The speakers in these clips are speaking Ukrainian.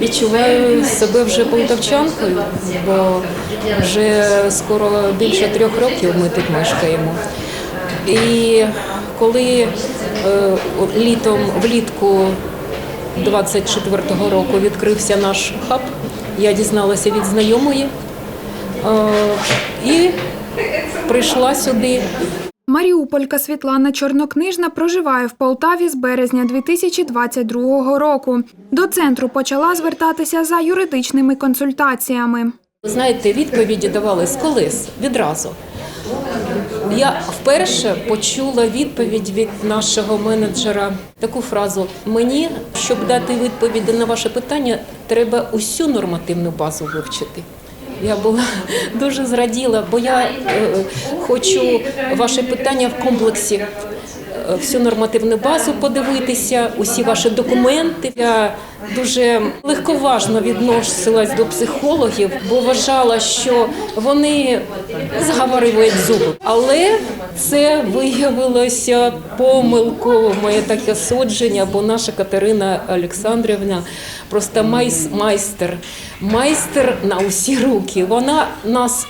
Відчуваю себе вже полтавчанкою, бо вже скоро більше трьох років ми тут мешкаємо. І коли е, літом, влітку 24-го року відкрився наш хаб, я дізналася від знайомої е, і прийшла сюди. Маріуполька Світлана Чорнокнижна проживає в Полтаві з березня 2022 року. До центру почала звертатися за юридичними консультаціями. Ви знаєте, відповіді давали з колес відразу. Я вперше почула відповідь від нашого менеджера таку фразу: мені, щоб дати відповіді на ваше питання, треба усю нормативну базу вивчити. Я була дуже зраділа, бо я е, хочу ваше питання в комплексі. е, Всю нормативну базу подивитися, усі ваші документи. Я дуже легковажно відносилась до психологів, бо вважала, що вони зговорюють зуби. Але це виявилося помилково моє таке судження, бо наша Катерина Олександрівна просто майс, майстер, майстер на усі руки. Вона нас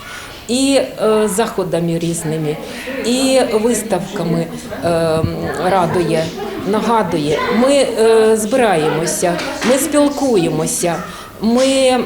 і е, заходами різними, і виставками е, радує, нагадує. Ми е, збираємося, ми спілкуємося. Ми, е,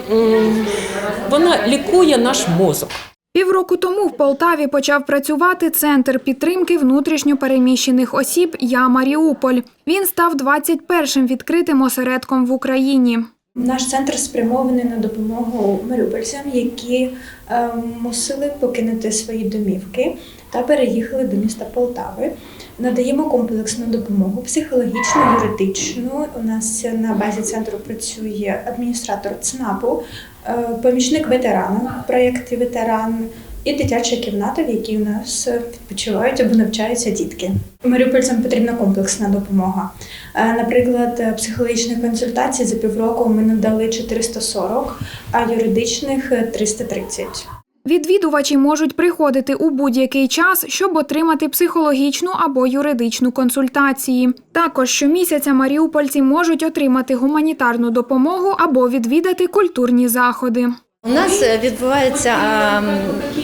вона лікує наш мозок. Півроку тому в Полтаві почав працювати центр підтримки внутрішньопереміщених осіб Я Маріуполь. Він став 21-м відкритим осередком в Україні. Наш центр спрямований на допомогу маріупольцям, які е, мусили покинути свої домівки та переїхали до міста Полтави. Надаємо комплексну допомогу психологічну, юридичну. У нас на базі центру працює адміністратор ЦНАПу, е, помічник ветерана в проєкті ветеран і дитяча кімната, в якій у нас відпочивають або навчаються дітки. Маріупольцям потрібна комплексна допомога. Е, Наприклад, е, психологічних консультацій за півроку ми надали 440, а юридичних е, 330. Відвідувачі можуть приходити у будь-який час, щоб отримати психологічну або юридичну консультації. Також щомісяця маріупольці можуть отримати гуманітарну допомогу або відвідати культурні заходи. У нас е, відбувається а,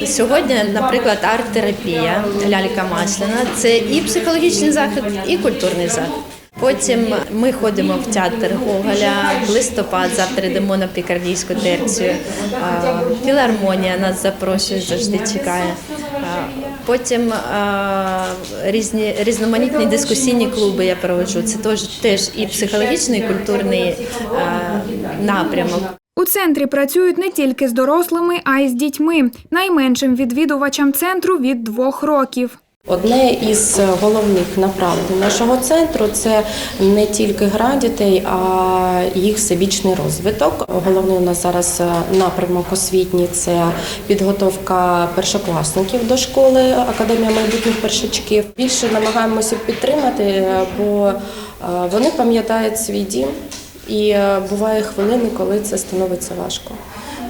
сьогодні, наприклад, арт-терапія лялька масляна. Це і психологічний захід, і культурний захід. Потім ми ходимо в театр Гоголя, в листопад, завтра йдемо на пікардійську терцію. Філармонія нас запрошує, завжди чекає. Потім різні різноманітні дискусійні клуби я проводжу. Це теж, теж і психологічний, і культурний напрямок. У центрі працюють не тільки з дорослими, а й з дітьми. Найменшим відвідувачам центру від двох років. Одне із головних направлень нашого центру це не тільки гра дітей, а їх всебічний розвиток. Головний у нас зараз напрямок освітній це підготовка першокласників до школи Академія майбутніх першачків. Більше намагаємося підтримати, бо е, вони пам'ятають свій дім, і е, буває хвилини, коли це становиться важко.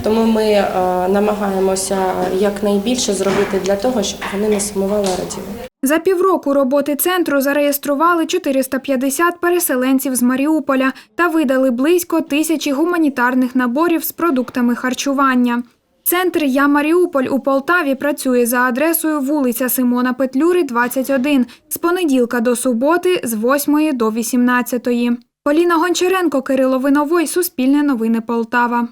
Тому ми е, намагаємося якнайбільше зробити для того, щоб вони не сумували, раділи. За півроку роботи центру зареєстрували 450 переселенців з Маріуполя та видали близько тисячі гуманітарних наборів з продуктами харчування. Центр Я Маріуполь у Полтаві працює за адресою вулиця Симона Петлюри, 21, з понеділка до суботи з 8 до 18. Поліна Гончаренко, Кирило Виновой, Суспільне новини Полтава.